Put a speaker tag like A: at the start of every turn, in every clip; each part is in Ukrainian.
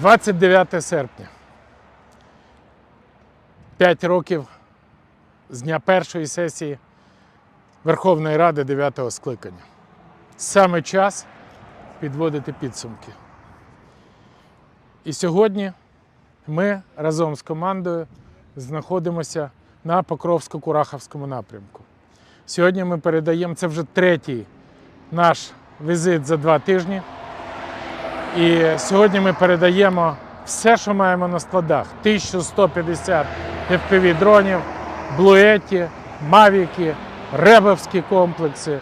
A: 29 серпня. П'ять років з дня першої сесії Верховної Ради 9 скликання. Саме час підводити підсумки. І сьогодні ми разом з командою знаходимося на Покровсько-Кураховському напрямку. Сьогодні ми передаємо це вже третій наш візит за два тижні. І сьогодні ми передаємо все, що маємо на складах: 1150 FPV дронів, блуеті, мавіки, ребовські комплекси,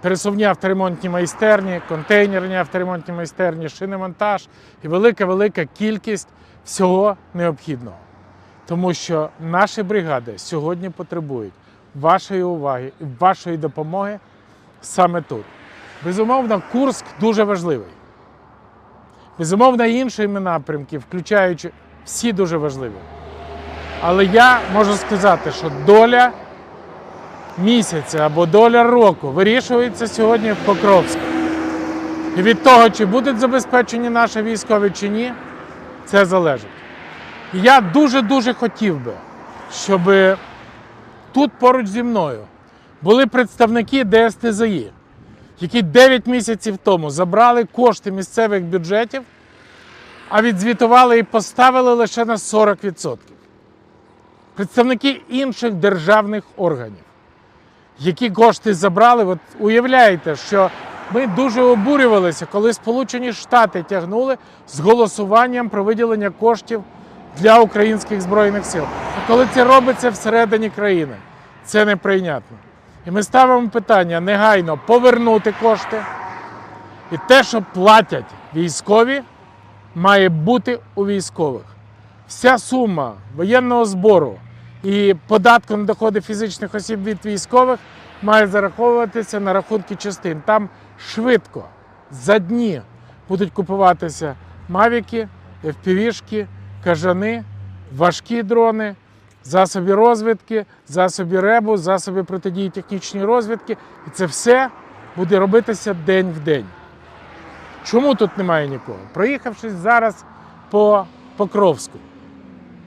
A: пересувні авторемонтні майстерні, контейнерні авторемонтні майстерні, шиномонтаж і велика-велика кількість всього необхідного. Тому що наші бригади сьогодні потребують вашої уваги і вашої допомоги саме тут. Безумовно, Курск дуже важливий. Безумовно, і інші напрямки, включаючи всі дуже важливі. Але я можу сказати, що доля місяця або доля року вирішується сьогодні в Покровську. І від того, чи будуть забезпечені наші військові чи ні, це залежить. І я дуже-дуже хотів би, щоб тут поруч зі мною були представники ДСТЗІ, які 9 місяців тому забрали кошти місцевих бюджетів, а відзвітували і поставили лише на 40%. Представники інших державних органів, які кошти забрали, от уявляєте, що ми дуже обурювалися, коли Сполучені Штати тягнули з голосуванням про виділення коштів для українських збройних сил. А коли це робиться всередині країни, це неприйнятно. І ми ставимо питання негайно повернути кошти. І те, що платять військові, має бути у військових. Вся сума воєнного збору і податку на доходи фізичних осіб від військових має зараховуватися на рахунки частин. Там швидко за дні будуть купуватися мавіки, FPV-шки, кажани, важкі дрони, засоби розвідки, засоби ребу, засоби протидії технічної розвідки. І це все буде робитися день в день. Чому тут немає нікого? Проїхавшись зараз по Покровську.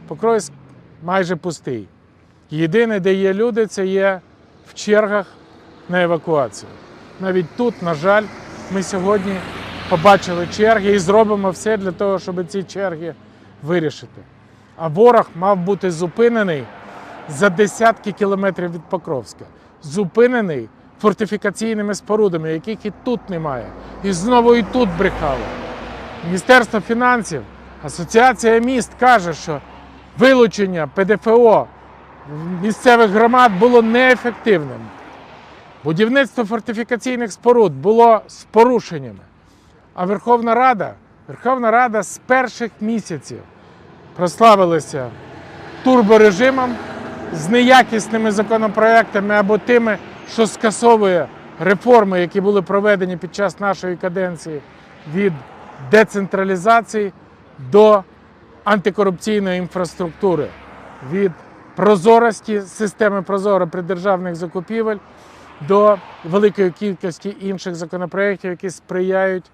A: Покровськ майже пустий. Єдине, де є люди, це є в чергах на евакуацію. Навіть тут, на жаль, ми сьогодні побачили черги і зробимо все для того, щоб ці черги вирішити. А ворог мав бути зупинений за десятки кілометрів від Покровська. Зупинений фортифікаційними спорудами, яких і тут немає. І знову і тут брехали. Міністерство фінансів, Асоціація міст каже, що вилучення ПДФО місцевих громад було неефективним. Будівництво фортифікаційних споруд було з порушеннями. А Верховна Рада, Верховна Рада з перших місяців прославилася турборежимом з неякісними законопроектами або тими, що скасовує реформи, які були проведені під час нашої каденції від децентралізації до антикорупційної інфраструктури, від прозорості системи Прозоро при державних закупівель до великої кількості інших законопроєктів, які сприяють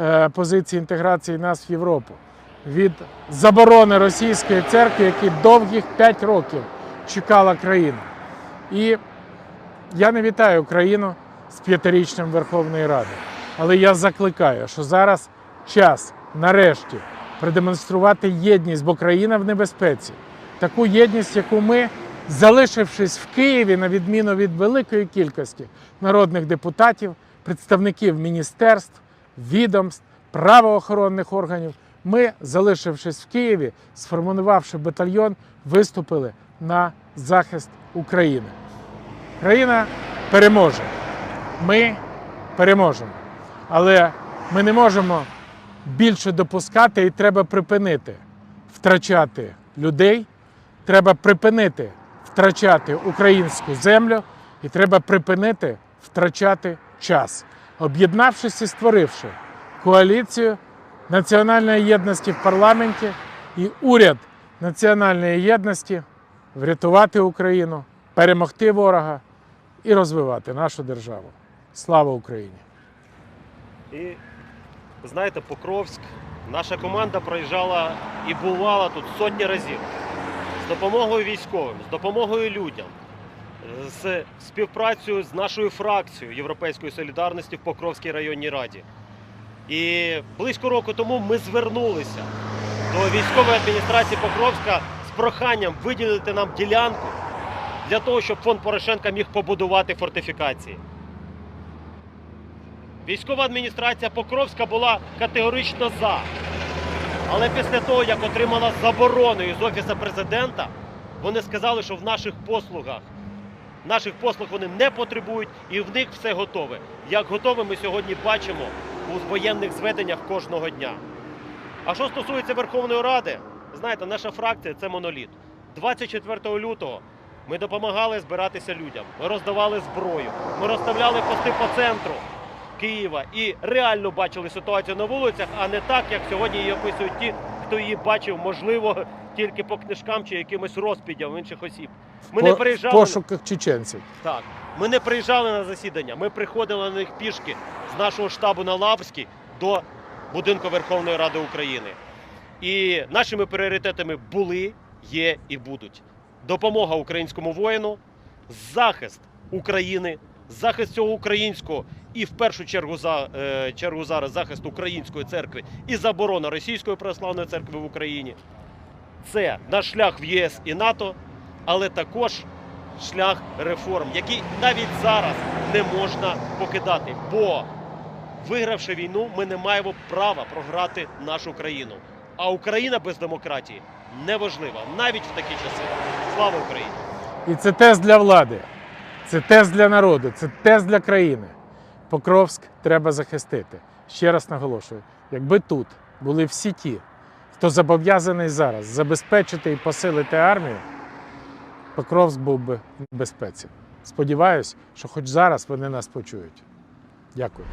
A: е, позиції інтеграції нас в Європу. Від заборони російської церкви, які довгих 5 років чекала країна. І я не вітаю Україну з п'ятирічним Верховної Ради. Але я закликаю, що зараз час нарешті продемонструвати єдність, бо країна в небезпеці. Таку єдність, яку ми, залишившись в Києві, на відміну від великої кількості народних депутатів, представників міністерств, відомств, правоохоронних органів, ми, залишившись в Києві, сформувавши батальйон, виступили на захист України. Країна переможе. Ми переможемо. Але ми не можемо більше допускати і треба припинити втрачати людей, треба припинити втрачати українську землю і треба припинити втрачати час, об'єднавшись і створивши коаліцію національної єдності в парламенті і уряд національної єдності врятувати Україну, перемогти ворога і розвивати нашу державу. Слава Україні!
B: І знаєте, Покровськ Наша команда проїжджала і бувала тут сотні разів з допомогою військовим, з допомогою людям, з співпрацею з нашою фракцією Європейської солідарності в Покровській районній раді. І близько року тому ми звернулися до військової адміністрації Покровська з проханням виділити нам ділянку для того, щоб фонд Порошенка міг побудувати фортифікації. Військова адміністрація Покровська була категорично за. Але після того, як отримала заборону із Офісу президента, вони сказали, що в наших послугах, наших послуг вони не потребують і в них все готове. Як готове, ми сьогодні бачимо у воєнних зведеннях кожного дня. А що стосується Верховної Ради, знаєте, наша фракція це моноліт. 24 лютого ми допомагали збиратися людям, ми роздавали зброю, ми розставляли пости по центру Києва і реально бачили ситуацію на вулицях, а не так, як сьогодні її описують ті, хто її бачив, можливо, тільки по книжкам чи якимось розпідям інших осіб. Ми
A: По-
B: не
A: в
B: приїжджали
A: пошуках чеченців.
B: так. Ми не приїжджали на засідання, ми приходили на них пішки з нашого штабу на Лаврській до будинку Верховної Ради України. І нашими пріоритетами були, є і будуть допомога українському воїну, захист України, захист цього українського і в першу чергу за е, чергу зараз захист української церкви і заборона Російської православної церкви в Україні. Це наш шлях в ЄС і НАТО, але також шлях реформ, який навіть зараз не можна покидати. Бо вигравши війну, ми не маємо права програти нашу країну. А Україна без демократії неважлива навіть в такі часи. Слава Україні!
A: І це тест для влади, це тест для народу, це тест для країни. Покровськ треба захистити. Ще раз наголошую: якби тут були всі ті, хто зобов'язаний зараз забезпечити і посилити армію, Покровськ був би в безпеці. Сподіваюсь, що хоч зараз вони нас почують. Дякую.